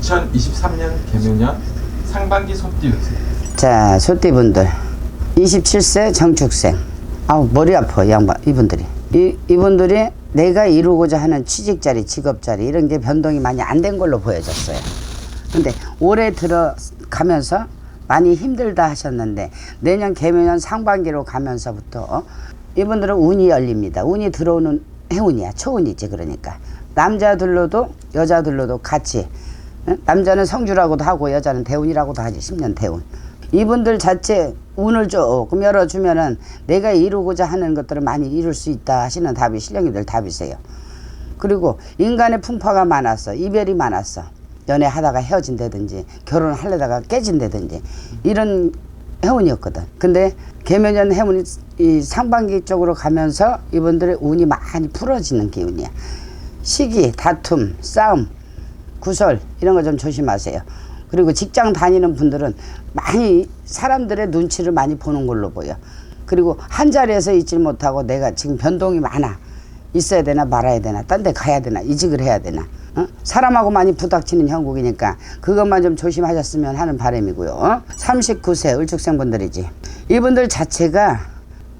2023년 개묘년 상반기 소띠 운세. 자, 소띠분들. 27세 정축생. 아우, 머리 아파, 이 양반, 이분들이. 이, 이분들이 내가 이루고자 하는 취직 자리, 직업 자리, 이런 게 변동이 많이 안 된 걸로 보여졌어요. 근데 올해 들어가면서 많이 힘들다 하셨는데 내년 개묘년 상반기로 가면서부터 이분들은 운이 열립니다. 운이 들어오는 해운이야. 초운이지, 그러니까. 남자들로도 여자들로도 같이 응? 남자는 성주라고도 하고 여자는 대운이라고도 하지. 10년 대운. 이분들 자체 운을 조금 열어주면은 내가 이루고자 하는 것들을 많이 이룰 수 있다 하시는 답이 신령이들 답이세요. 그리고 인간의 풍파가 많았어 이별이 많았어 연애하다가 헤어진다든지 결혼하려다가 깨진다든지 이런 해운이었거든. 근데 개묘년 해운이 이 상반기 쪽으로 가면서 이분들의 운이 많이 풀어지는 기운이야. 시기 다툼 싸움 구설 이런 거 좀 조심하세요. 그리고 직장 다니는 분들은 많이 사람들의 눈치를 많이 보는 걸로 보여. 그리고 한 자리에서 있질 못하고 내가 지금 변동이 많아. 있어야 되나 말아야 되나 딴 데 가야 되나 이직을 해야 되나 어? 사람하고 많이 부닥치는 형국이니까 그것만 좀 조심하셨으면 하는 바람이고요. 어? 39세 을축생분들이지. 이분들 자체가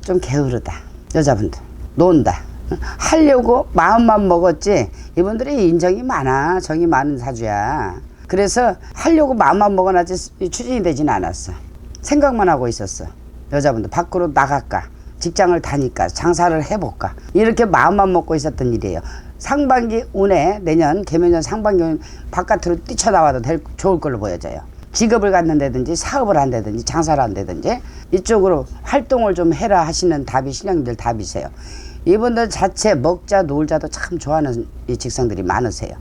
좀 게으르다. 여자분들. 논다. 어? 하려고 마음만 먹었지 이분들이 인정이 많아. 정이 많은 사주야. 그래서 하려고 마음만 먹어놨지 추진이 되진 않았어. 생각만 하고 있었어. 여자분들 밖으로 나갈까? 직장을 다닐까? 장사를 해볼까? 이렇게 마음만 먹고 있었던 일이에요. 상반기 운에 내년 개면년 상반기 운 바깥으로 뛰쳐나와도 될, 좋을 걸로 보여져요. 직업을 갖는다든지 사업을 한다든지 장사를 한다든지 이쪽으로 활동을 좀 해라 하시는 답이 신령님들 답이세요. 이분들 자체 먹자 놀자도 참 좋아하는 이 직성들이 많으세요.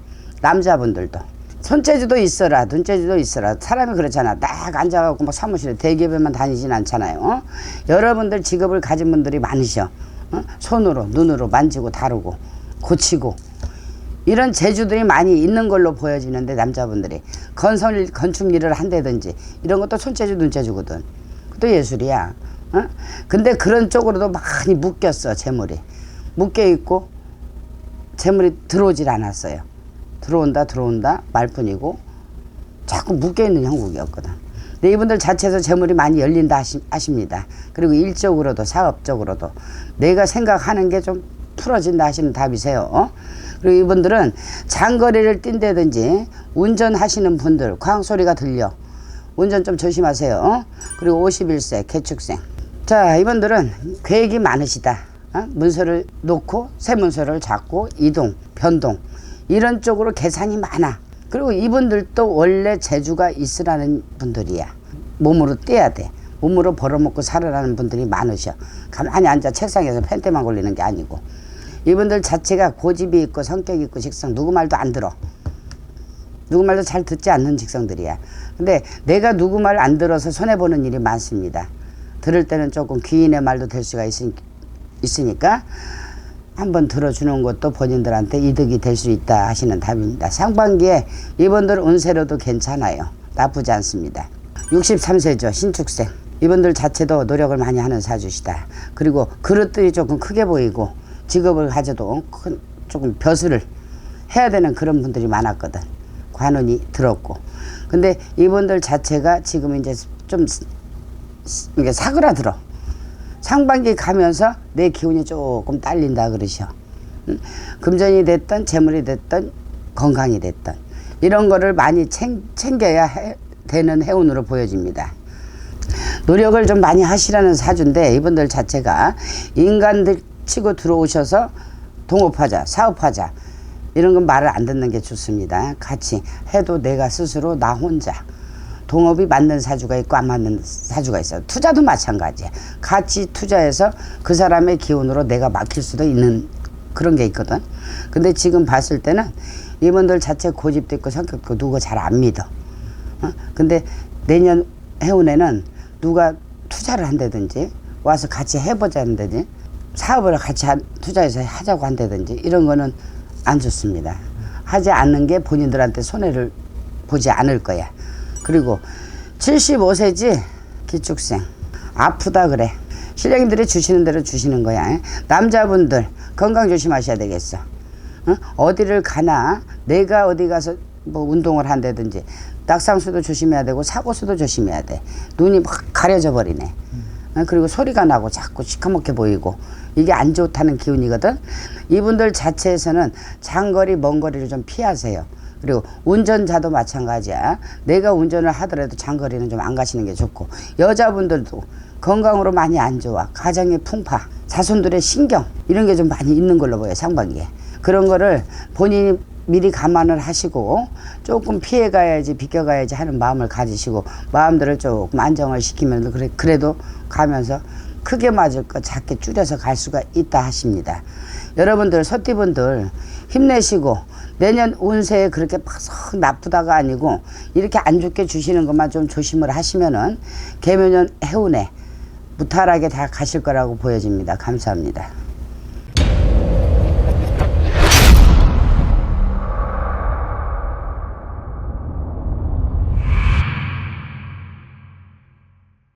남자분들도. 손재주도 있어라 눈재주도 있어라. 사람이 그렇잖아. 딱 앉아갖고 막 사무실에 대기업에만 다니진 않잖아요. 어? 여러분들 직업을 가진 분들이 많으셔. 어? 손으로 눈으로 만지고 다루고 고치고. 이런 재주들이 많이 있는 걸로 보여지는데 남자분들이. 건설 건축 일을 한다든지 이런 것도 손재주 눈재주거든. 그것도 예술이야 어? 근데 그런 쪽으로도 많이 묶였어 재물이 묶여 있고 재물이 들어오질 않았어요 들어온다 들어온다 말뿐이고 자꾸 묶여 있는 형국이었거든. 근데 이분들 자체에서 재물이 많이 열린다 하시, 하십니다. 그리고 일적으로도 사업적으로도 내가 생각하는 게 좀 풀어진다 하시는 답이세요. 어? 그리고 이분들은 장거리를 뛴다든지 운전하시는 분들 광 소리가 들려. 운전 좀 조심하세요. 어? 그리고 51세 개축생. 자 이분들은 계획이 많으시다. 어? 문서를 놓고 새 문서를 잡고 이동, 변동 이런 쪽으로 계산이 많아. 그리고 이분들도 원래 재주가 있으라는 분들이야. 몸으로 떼야 돼. 몸으로 벌어먹고 살아라는 분들이 많으셔. 가만히 앉아 책상에서 펜대만 걸리는 게 아니고. 이분들 자체가 고집이 있고 성격이 있고 직성 누구 말도 안 들어. 누구 말도 잘 듣지 않는 직성들이야. 근데 내가 누구 말 안 들어서 손해보는 일이 많습니다. 들을 때는 조금 귀인의 말도 될 수가 있으, 있으니까 한번 들어주는 것도 본인들한테 이득이 될 수 있다 하시는 답입니다. 상반기에 이분들 운세로도 괜찮아요. 나쁘지 않습니다. 63세죠. 신축생. 이분들 자체도 노력을 많이 하는 사주시다. 그리고 그릇들이 조금 크게 보이고 직업을 가져도 큰 조금 벼슬을 해야 되는 그런 분들이 많았거든. 관운이 들었고. 근데 이분들 자체가 지금 이제 좀 이게 사그라들어. 상반기 가면서 내 기운이 조금 딸린다 그러셔. 응? 금전이 됐던 재물이 됐던 건강이 됐던 이런 거를 많이 챙, 챙겨야 해, 되는 해운으로 보여집니다. 노력을 좀 많이 하시라는 사주인데 이분들 자체가 인간들 치고 들어오셔서 동업하자, 사업하자 이런 건 말을 안 듣는 게 좋습니다. 같이 해도 내가 스스로 나 혼자 동업이 맞는 사주가 있고 안 맞는 사주가 있어요. 투자도 마찬가지야. 같이 투자해서 그 사람의 기운으로 내가 막힐 수도 있는 그런 게 있거든. 근데 지금 봤을 때는 이분들 자체 고집도 있고 성격도 누구 잘 안 믿어. 어? 근데 내년 해운에는 누가 투자를 한다든지 와서 같이 해보자 한다든지 사업을 같이 한- 투자해서 하자고 한다든지 이런 거는 안 좋습니다. 하지 않는 게 본인들한테 손해를 보지 않을 거야. 그리고 75세지 기축생 아프다 그래 신령님들이 주시는 대로 주시는 거야 남자분들 건강 조심하셔야 되겠어 어? 어 디를 가나 내가 어디 가서 뭐 운동을 한다든지 낙상수도 조심해야 되고 사고수도 조심해야 돼. 눈이 막 가려져 버리네. 어, 그리고 소리가 나고 자꾸 시커멓게 보이고 이게 안 좋다는 기운이거든. 이분들 자체에서는 장거리 먼 거리를 좀 피하세요. 그리고 운전자도 마찬가지야. 내가 운전을 하더라도 장거리는 좀 안 가시는 게 좋고 여자분들도 건강으로 많이 안 좋아. 가정의 풍파, 자손들의 신경 이런 게 좀 많이 있는 걸로 보여 상반기에. 그런 거를 본인이 미리 감안을 하시고 조금 피해 가야지 비껴 가야지 하는 마음을 가지시고 마음들을 조금 안정을 시키면서 그래, 그래도 가면서 크게 맞을 거 작게 줄여서 갈 수가 있다 하십니다. 여러분들 소띠분들 힘내시고 내년 운세에 그렇게 막 나쁘다가 아니고 이렇게 안 좋게 주시는 것만 좀 조심을 하시면은 개묘년 해운에 무탈하게 다 가실 거라고 보여집니다. 감사합니다.